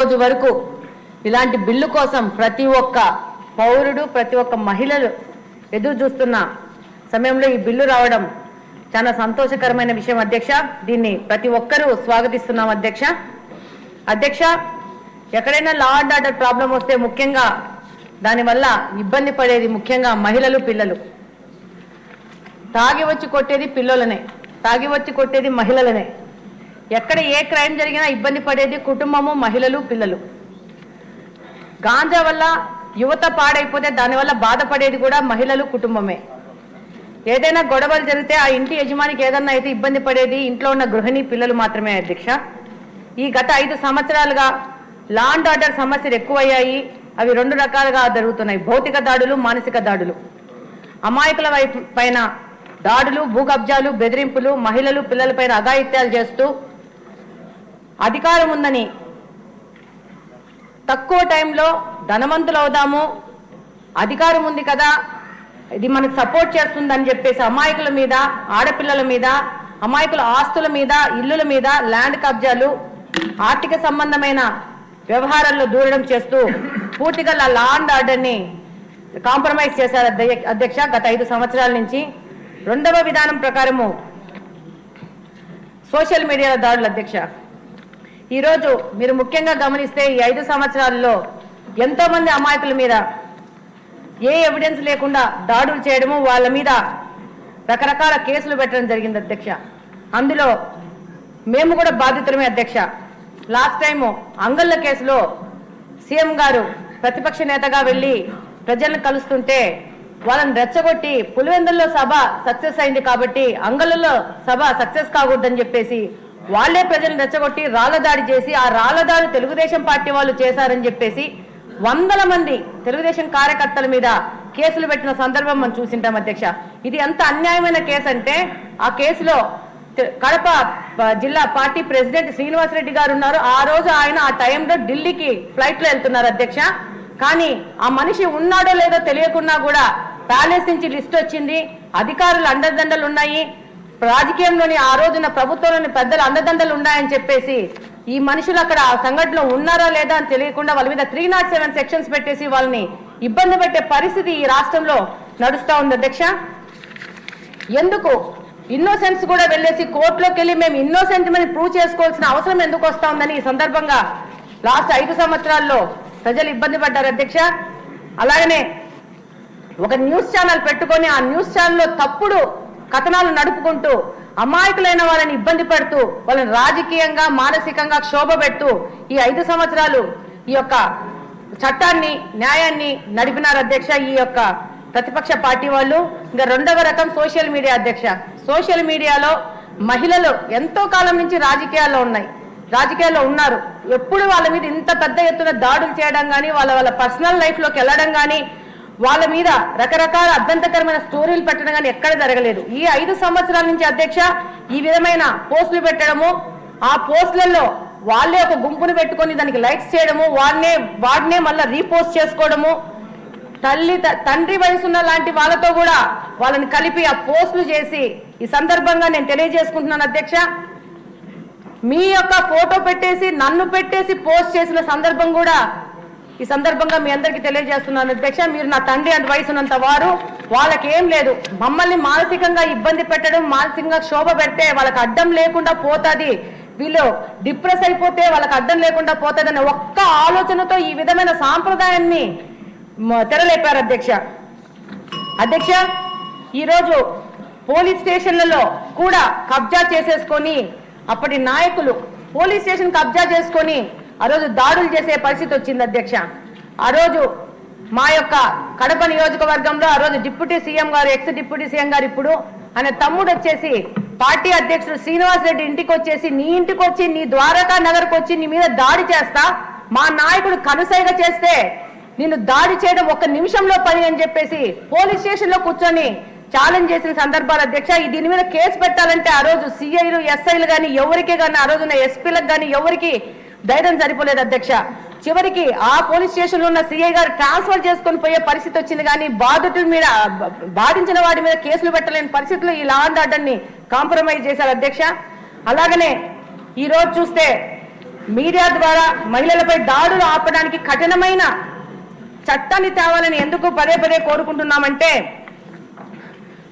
రోజు వరకు ఇలాంటి బిల్లు కోసం ప్రతి ఒక్క పౌరుడు ప్రతి ఒక్క మహిళలు ఎదురు చూస్తున్న సమయంలో ఈ బిల్లు రావడం చాలా సంతోషకరమైన విషయం. అధ్యక్ష దీన్ని ప్రతి ఒక్కరూ స్వాగతిస్తున్నాం అధ్యక్ష. అధ్యక్ష ఎక్కడైనా లా అండ్ ఆర్డర్ ప్రాబ్లం వస్తే ముఖ్యంగా దానివల్ల ఇబ్బంది పడేది ముఖ్యంగా మహిళలు పిల్లలు. తాగి వచ్చి కొట్టేది పిల్లలనే తాగి వచ్చి కొట్టేది మహిళలనే. ఎక్కడ ఏ క్రైమ్ జరిగినా ఇబ్బంది పడేది కుటుంబము మహిళలు పిల్లలు. గాంజా వల్ల యువత పాడైపోతే దానివల్ల బాధపడేది కూడా మహిళలు కుటుంబమే. ఏదైనా గొడవలు జరిగితే ఆ ఇంటి యజమానికి ఏదన్నా అయితే ఇబ్బంది పడేది ఇంట్లో ఉన్న గృహిణి పిల్లలు మాత్రమే అధ్యక్ష. ఈ గత ఐదు సంవత్సరాలుగా లా అండ్ ఆర్డర్ సమస్యలు ఎక్కువయ్యాయి. అవి రెండు రకాలుగా జరుగుతున్నాయి. భౌతిక దాడులు మానసిక దాడులు. అమాయకుల వైపు పైన దాడులు భూకబ్జాలు బెదిరింపులు మహిళలు పిల్లలపైన అఘాయిత్యాలు చేస్తూ అధికారం ఉందని తక్కువ టైంలో ధనవంతులు అవుదాము అధికారం ఉంది కదా. ఇది మనకు సపోర్ట్ చేస్తుందని చెప్పేసి అమాయకుల మీద ఆడపిల్లల మీద అమాయకుల ఆస్తుల మీద ఇల్లుల మీద ల్యాండ్ కబ్జాలు ఆర్థిక సంబంధమైన వ్యవహారాల్లో దూరడం చేస్తూ పూర్తిగా లా అండ్ ఆర్డర్ని కాంప్రమైజ్ చేశారు అధ్యక్ష గత ఐదు సంవత్సరాల నుంచి. రెండవ విధానం ప్రకారము సోషల్ మీడియా దాడులు అధ్యక్ష. ఈరోజు మీరు ముఖ్యంగా గమనిస్తే ఈ ఐదు సంవత్సరాల్లో ఎంతో మంది అమాయకుల మీద ఏ ఎవిడెన్స్ లేకుండా దాడులు చేయడము వాళ్ళ మీద రకరకాల కేసులు పెట్టడం జరిగింది అధ్యక్ష. అందులో మేము కూడా బాధితులమే అధ్యక్ష. లాస్ట్ టైము అంగళ్ళ కేసులో సీఎం గారు ప్రతిపక్ష నేతగా వెళ్ళి ప్రజలను కలుస్తుంటే వాళ్ళని రెచ్చగొట్టి పులివెందుల్లో సభ సక్సెస్ అయింది కాబట్టి అంగళ్ళలో సభ సక్సెస్ కాకూడదని చెప్పేసి వాళ్ళే ప్రజలను రెచ్చగొట్టి రాళ్ళ దాడి చేసి ఆ రాళ్ళదాడి తెలుగుదేశం పార్టీ వాళ్ళు చేశారని చెప్పేసి వందల మంది తెలుగుదేశం కార్యకర్తల మీద కేసులు పెట్టిన సందర్భం మనం చూసింటాం అధ్యక్ష. ఇది ఎంత అన్యాయమైన కేసు అంటే ఆ కేసులో కడప జిల్లా పార్టీ ప్రెసిడెంట్ శ్రీనివాసరెడ్డి గారు ఉన్నారు. ఆ రోజు ఆయన ఆ టైంలో ఢిల్లీకి ఫ్లైట్లో వెళ్తున్నారు అధ్యక్ష. కానీ ఆ మనిషి ఉన్నాడో లేదో తెలియకున్నా కూడా ప్యాలెస్ నుంచి లిస్ట్ వచ్చింది. అధికారులు అండదండలు ఉన్నాయి రాజకీయంలోని ఆ రోజున ప్రభుత్వంలోని పెద్దల అందదండలు ఉన్నాయని చెప్పేసి ఈ మనుషులు అక్కడ సంఘటనలో ఉన్నారా లేదా అని తెలియకుండా వాళ్ళ మీద త్రీ నాట్ సెవెన్ సెక్షన్స్ పెట్టేసి వాళ్ళని ఇబ్బంది పెట్టే పరిస్థితి ఈ రాష్ట్రంలో నడుస్తూ ఉంది అధ్యక్ష. ఎందుకు? ఇన్నోసెన్స్ కూడా వెళ్ళేసి కోర్టులోకి వెళ్ళి మేము ఇన్నోసెంట్ మని ప్రూవ్ చేసుకోవాల్సిన అవసరం ఎందుకు వస్తా ఉందని ఈ సందర్భంగా లాస్ట్ ఐదు సంవత్సరాల్లో ప్రజలు ఇబ్బంది పడ్డారు అధ్యక్ష. అలాగనే ఒక న్యూస్ ఛానల్ పెట్టుకొని ఆ న్యూస్ ఛానల్లో తప్పుడు కథనాలు నడుపుకుంటూ అమాయకులైన వాళ్ళని ఇబ్బంది పెడుతూ వాళ్ళని రాజకీయంగా మానసికంగా క్షోభ పెడుతూ ఈ ఐదు సంవత్సరాలు ఈ యొక్క చట్టాన్ని న్యాయాన్ని నడిపినారు అధ్యక్ష ఈ యొక్క ప్రతిపక్ష పార్టీ వాళ్ళు. ఇంకా రెండవ రకం సోషల్ మీడియా అధ్యక్ష. సోషల్ మీడియాలో మహిళలు ఎంతో కాలం నుంచి రాజకీయాల్లో ఉన్నాయి. రాజకీయాల్లో ఉన్నారు. ఎప్పుడు వాళ్ళ మీద ఇంత పెద్ద ఎత్తున దాడులు చేయడం కానీ వాళ్ళ వాళ్ళ పర్సనల్ లైఫ్లోకి వెళ్ళడం కానీ వాళ్ళ మీద రకరకాల అర్థంతకరమైన స్టోరీలు పెట్టడం కానీ ఎక్కడ జరగలేదు. ఈ ఐదు సంవత్సరాల నుంచి అధ్యక్ష ఈ విధమైన పోస్టులు పెట్టడము ఆ పోస్టులలో వాళ్ళే ఒక గుంపును పెట్టుకొని దానికి లైక్స్ చేయడము వాడినే వాడినే మళ్ళీ రీపోస్ట్ చేసుకోవడము తల్లి త- తండ్రి వయసున్న లాంటి వాళ్ళతో కూడా వాళ్ళని కలిపి ఆ పోస్టులు చేసి ఈ సందర్భంగా నేను తెలియజేసుకుంటున్నాను అధ్యక్ష. మీ యొక్క ఫోటో పెట్టేసి నన్ను పెట్టేసి పోస్ట్ చేసిన సందర్భం కూడా ఈ సందర్భంగా మీ అందరికీ తెలియజేస్తున్నాను. అధ్యక్ష మీరు నా తండ్రి అంత వయసున్నంత వారు వాళ్ళకి ఏం లేదు. మమ్మల్ని మానసికంగా ఇబ్బంది పెట్టడం మానసికంగా శోభ పెడితే వాళ్ళకి అడ్డం లేకుండా పోతుంది. వీళ్ళు డిప్రెస్ అయిపోతే వాళ్ళకి అడ్డం లేకుండా పోతుందనే ఒక్క ఆలోచనతో ఈ విధమైన సాంప్రదాయాన్ని తెరలేపారు అధ్యక్ష. అధ్యక్ష ఈరోజు పోలీస్ స్టేషన్లలో కూడా కబ్జా చేసేసుకొని అప్పటి నాయకులు పోలీస్ స్టేషన్ కబ్జా చేసుకొని ఆ రోజు దాడులు చేసే పరిస్థితి వచ్చింది అధ్యక్ష. ఆ రోజు మా యొక్క కడప నియోజకవర్గంలో ఆ రోజు డిప్యూటీ సీఎం గారు ఎక్స్ డిప్యూటీ సీఎం గారు ఇప్పుడు ఆయన తమ్ముడు వచ్చేసి పార్టీ అధ్యక్షుడు శ్రీనివాస్ రెడ్డి ఇంటికి వచ్చేసి నీ ఇంటికి వచ్చి నీ ద్వారకా నగర్కి వచ్చి నీ మీద దాడి చేస్తా. మా నాయకుడు కనుసైగ చేస్తే నిన్ను దాడి చేయడం ఒక్క నిమిషంలో పని అని చెప్పేసి పోలీస్ స్టేషన్లో కూర్చొని ఛాలెంజ్ చేసిన సందర్భాలు. అధ్యక్ష దీని మీద కేసు పెట్టాలంటే ఆ రోజు సిఐలు ఎస్ఐలు కానీ ఎవరికి కానీ ఆ రోజున ఎస్పీలకు కానీ ఎవరికి ధైర్యం సరిపోలేదు అధ్యక్ష. చివరికి ఆ పోలీస్ స్టేషన్లో ఉన్న సిఐ గారు ట్రాన్స్ఫర్ చేసుకొని పోయే పరిస్థితి వచ్చింది కానీ బాధితుల మీద బాధించిన వాడి మీద కేసులు పెట్టలేని పరిస్థితుల్లో ఈ లా అండ్ కాంప్రమైజ్ చేశారు అధ్యక్ష. అలాగనే ఈ రోజు చూస్తే మీడియా ద్వారా మహిళలపై దాడులు ఆపడానికి కఠినమైన చట్టాన్ని తేవాలని ఎందుకు పదే పదే కోరుకుంటున్నామంటే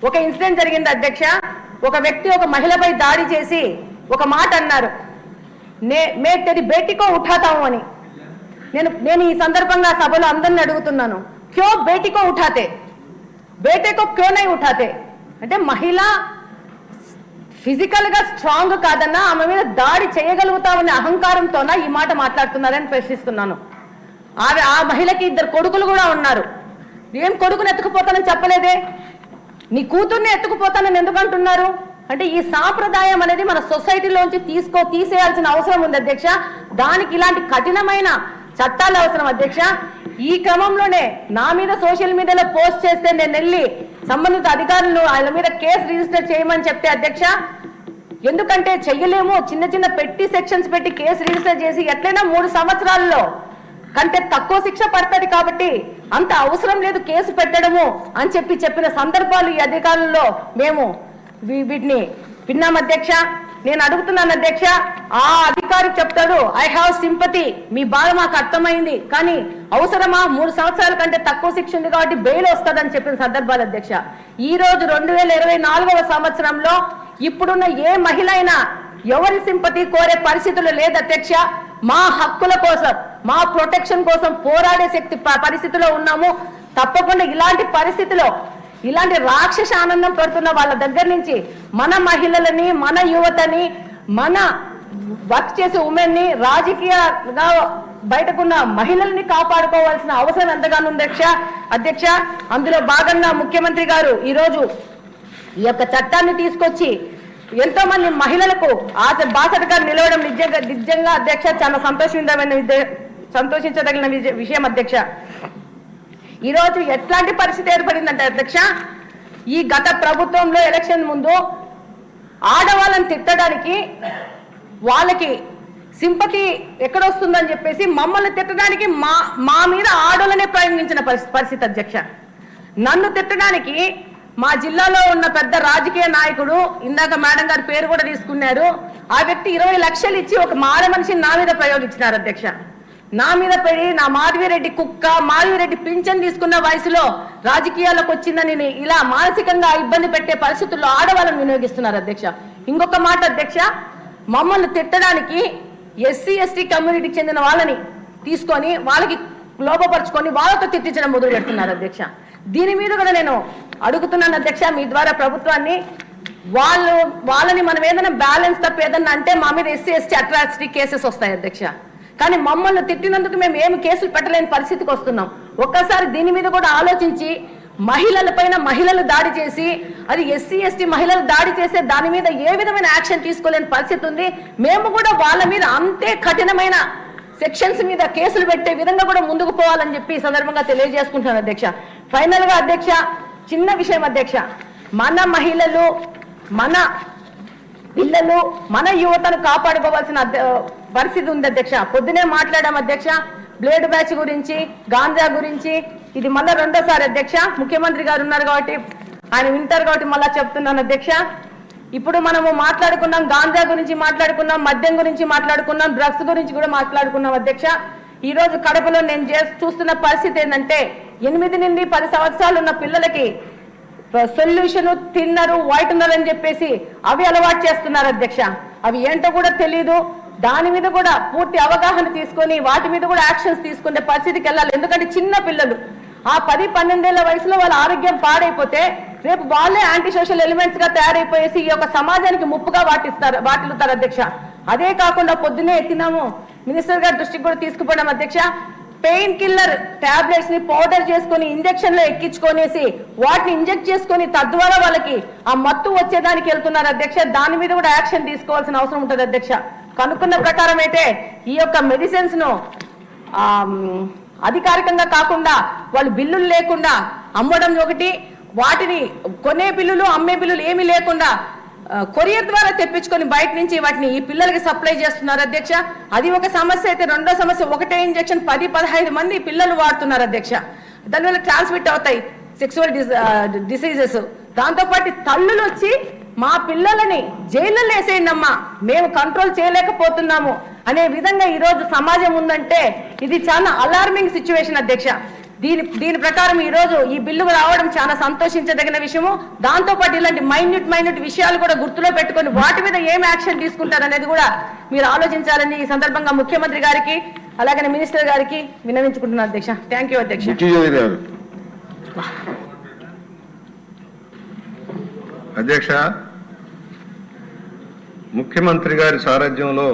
ఒక ఇన్సిడెంట్ జరిగింది అధ్యక్ష. ఒక వ్యక్తి ఒక మహిళపై దాడి చేసి ఒక మాట అన్నారు. నే మే తెరి బేటికో ఉఠాతాము అని. నేను నేను ఈ సందర్భంగా సభలో అందరిని అడుగుతున్నాను. క్యో బేటికో ఉఠాతే? బేటేకో క్యో నై ఉఠాతే? అంటే మహిళ ఫిజికల్గా స్ట్రాంగ్ కాదన్నా ఆమె మీద దాడి చేయగలుగుతామనే అహంకారంతోనా ఈ మాట మాట్లాడుతున్నారని ప్రశ్నిస్తున్నాను. ఆమె ఆ మహిళకి ఇద్దరు కొడుకులు కూడా ఉన్నారు. ఏం కొడుకుని ఎత్తుకుపోతానని చెప్పలేదే? నీ కూతుర్ని ఎత్తుకుపోతానని ఎందుకంటున్నారు? అంటే ఈ సాంప్రదాయం అనేది మన సొసైటీలోంచి తీసుకో తీసేయాల్సిన అవసరం ఉంది అధ్యక్ష. దానికి ఇలాంటి కఠినమైన చట్టాలు అవసరం అధ్యక్ష. ఈ క్రమంలోనే నా మీద సోషల్ మీడియాలో పోస్ట్ చేస్తే నేను వెళ్ళి సంబంధిత అధికారులు ఆయన మీద కేసు రిజిస్టర్ చేయమని చెప్తే అధ్యక్ష ఎందుకంటే చెయ్యలేము. చిన్న చిన్న పెట్టి సెక్షన్స్ పెట్టి కేసు రిజిస్టర్ చేసి ఎట్లయినా మూడు సంవత్సరాల్లో కంటే తక్కువ శిక్ష పడుతుంది కాబట్టి అంత అవసరం లేదు కేసు పెట్టడము అని చెప్పి చెప్పిన సందర్భాలు ఈ అధికారుల్లో మేము వీ- వీటిని విన్నాం అధ్యక్ష. నేను అడుగుతున్నాను అధ్యక్ష ఆ అధికారి చెప్తాడు ఐ హావ్ సింపతి మీ బాధ మాకు అర్థమైంది కానీ అవసరమా? మూడు సంవత్సరాల కంటే తక్కువ శిక్ష ఉంది కాబట్టి బెయిల్ వస్తుందని చెప్పిన సందర్భాలు అధ్యక్ష. ఈ రోజు రెండు వేల ఇరవై నాలుగవ సంవత్సరంలో ఇప్పుడున్న ఏ మహిళ అయినా ఎవరి సింపతి కోరే పరిస్థితులు లేదు అధ్యక్ష. మా హక్కుల కోసం మా ప్రొటెక్షన్ కోసం పోరాడే శక్తి ప- పరిస్థితిలో ఉన్నాము. తప్పకుండా ఇలాంటి పరిస్థితిలో ఇలాంటి రాక్షస ఆనందం పడుతున్న వాళ్ళ దగ్గర నుంచి మన మహిళలని మన యువతని మన వర్క్ చేసే ఉమెన్ని రాజకీయంగా బయటకున్న మహిళల్ని కాపాడుకోవాల్సిన అవసరం ఎంతగానో ఉంది అధ్యక్ష అధ్యక్ష అందులో భాగంగా ముఖ్యమంత్రి గారు ఈరోజు ఈ యొక్క చట్టాన్ని తీసుకొచ్చి ఎంతో మంది మహిళలకు ఆశ బాసటగా నిలవడం నిజంగా నిజంగా అధ్యక్ష చాలా సంతోషించదగిన విద్య- సంతోషించదగిన విజయ విషయం అధ్యక్ష. ఈ రోజు ఎట్లాంటి పరిస్థితి ఏర్పడిందంటే అధ్యక్ష ఈ గత ప్రభుత్వంలో ఎలక్షన్ ముందు ఆడవాళ్ళని తిట్టడానికి వాళ్ళకి సింపతి ఎక్కడొస్తుందని చెప్పేసి మమ్మల్ని తిట్టడానికి మా మా మీద ఆడోళ్ళనే ప్రయోగించిన పరిస్థితి పరిస్థితి అధ్యక్ష. నన్ను తిట్టడానికి మా జిల్లాలో ఉన్న పెద్ద రాజకీయ నాయకుడు ఇందాక మేడం గారి పేరు కూడా తీసుకున్నారు ఆ వ్యక్తి ఇరవై లక్షలు ఇచ్చి ఒక మార మనిషిని నా మీద ప్రయోగించినారు అధ్యక్ష. నా మీద పడి నా మాధవిరెడ్డి కుక్క మాధవిరెడ్డి పింఛన్ తీసుకున్న వయసులో రాజకీయాలకు వచ్చిందని ఇలా మానసికంగా ఇబ్బంది పెట్టే పరిస్థితుల్లో ఆడవాళ్ళని వినియోగిస్తున్నారు అధ్యక్ష. ఇంకొక మాట అధ్యక్ష మమ్మల్ని తిట్టడానికి ఎస్సీ ఎస్టీ కమ్యూనిటీకి చెందిన వాళ్ళని తీసుకొని వాళ్ళకి లోపపరుచుకొని వాళ్ళతో తిట్టించడం మొదలు పెడుతున్నారు అధ్యక్ష. దీని మీద కూడా నేను అడుగుతున్నాను అధ్యక్ష మీ ద్వారా ప్రభుత్వాన్ని. వాళ్ళు వాళ్ళని మనం ఏదైనా బ్యాలెన్స్ తప్ప ఏదన్నా అంటే మా మీద ఎస్సీ ఎస్టీ అట్రాసిటీ కేసెస్ వస్తాయి అధ్యక్ష. కానీ మమ్మల్ని తిట్టినందుకు మేము ఏమి కేసులు పెట్టలేని పరిస్థితికి వస్తున్నాం. ఒక్కసారి దీని మీద కూడా ఆలోచించి మహిళల పైన మహిళలు దాడి చేసి అది ఎస్సీ ఎస్టీ మహిళలు దాడి చేస్తే దాని మీద ఏ విధమైన యాక్షన్ తీసుకోలేని పరిస్థితి ఉంది. మేము కూడా వాళ్ళ మీద అంతే కఠినమైన సెక్షన్స్ మీద కేసులు పెట్టే విధంగా కూడా ముందుకు పోవాలని చెప్పి ఈ సందర్భంగా తెలియజేసుకుంటున్నాను అధ్యక్ష. ఫైనల్గా అధ్యక్ష చిన్న విషయం అధ్యక్ష. మన మహిళలు మన పిల్లలు మన యువతను కాపాడుకోవాల్సిన పరిస్థితి ఉంది అధ్యక్ష. పొద్దునే మాట్లాడాం అధ్యక్ష. బ్లేడ్ బ్యాచ్ గురించి గాంజా గురించి. ఇది మళ్ళీ రెండోసారి అధ్యక్ష. ముఖ్యమంత్రి గారు ఉన్నారు కాబట్టి ఆయన వింటారు కాబట్టి మళ్ళా చెప్తున్నాను అధ్యక్ష. ఇప్పుడు మనము మాట్లాడుకున్నాం గాంజా గురించి మాట్లాడుకున్నాం మద్యం గురించి మాట్లాడుకున్నాం డ్రగ్స్ గురించి కూడా మాట్లాడుకున్నాం అధ్యక్ష. ఈ రోజు కడపలో నేను చే- చూస్తున్న పరిస్థితి ఏంటంటే ఎనిమిది నుండి పది సంవత్సరాలు ఉన్న పిల్లలకి సొల్యూషన్ తిన్నరు వైట్నర్ అని చెప్పేసి అవి అలవాటు చేస్తున్నారు అధ్యక్ష. అవి ఏంటో కూడా తెలియదు దాని మీద కూడా పూర్తి అవగాహన తీసుకొని వాటి మీద కూడా యాక్షన్స్ తీసుకునే పరిస్థితికి వెళ్ళాలి. ఎందుకంటే చిన్న పిల్లలు ఆ పది పన్నెండేళ్ళ వయసులో వాళ్ళ ఆరోగ్యం పాడైపోతే రేపు వాళ్ళే యాంటీ సోషల్ ఎలిమెంట్స్గా తయారైపోయేసి ఈ యొక్క సమాజానికి ముప్పుగా వాటిస్తారు వాటిల్లుతారు అధ్యక్ష. అదే కాకుండా పొద్దునే ఎత్తినాము. మినిస్టర్ గారి దృష్టికి కూడా తీసుకుపోవడం అధ్యక్ష. పెయిన్ కిల్లర్ టాబ్లెట్స్ని పౌడర్ చేసుకొని ఇంజెక్షన్లో ఎక్కించుకొనేసి వాటిని ఇంజెక్ట్ చేసుకొని తద్వారా వాళ్ళకి ఆ మత్తు వచ్చేదానికి వెళ్తున్నారు అధ్యక్ష. దాని మీద కూడా యాక్షన్ తీసుకోవాల్సిన అవసరం ఉంటుంది అధ్యక్ష. కనుక్కున్న ప్రకారం అయితే ఈ యొక్క మెడిసిన్స్ను అధికారికంగా కాకుండా వాళ్ళు బిల్లులు లేకుండా అమ్మడం ఒకటి వాటిని కొనే బిల్లులు అమ్మే బిల్లులు ఏమీ లేకుండా కొరియర్ ద్వారా తెప్పించుకొని బయట నుంచి వాటిని ఈ పిల్లలకి సప్లై చేస్తున్నారు అధ్యక్ష. అది ఒక సమస్య అయితే రెండో సమస్య ఒకటే ఇంజెక్షన్ పది పదహైదు మంది పిల్లలు వాడుతున్నారు అధ్యక్ష. దానివల్ల ట్రాన్స్మిట్ అవుతాయి సెక్సువల్ డిసీజెస్ దాంతోపాటు తల్లులు వచ్చి మా పిల్లలని జైల్లో వేసేయండి అమ్మా మేము కంట్రోల్ చేయలేకపోతున్నాము. అనే విధంగా ఈ రోజు సమాజం ఉందంటే ఇది చాలా అలార్మింగ్ సిచ్యువేషన్ అధ్యక్ష. దీని దీని ప్రకారం ఈ రోజు ఈ బిల్లు రావడం చాలా సంతోషించదగిన విషయము. దాంతో పాటు ఇలాంటి మైన్యూట్ మైన్యూట్ విషయాలు కూడా గుర్తులో పెట్టుకొని వాటి మీద ఏం యాక్షన్ తీసుకుంటారనేది కూడా మీరు ఆలోచించాలని ఈ సందర్భంగా ముఖ్యమంత్రి గారికి అలాగనే మినిస్టర్ గారికి విన్నవించుకుంటున్నాను అధ్యక్ష. థ్యాంక్ యూ అధ్యక్ష. అధ్యక్ష ముఖ్యమంత్రి గారి సారథ్యంలో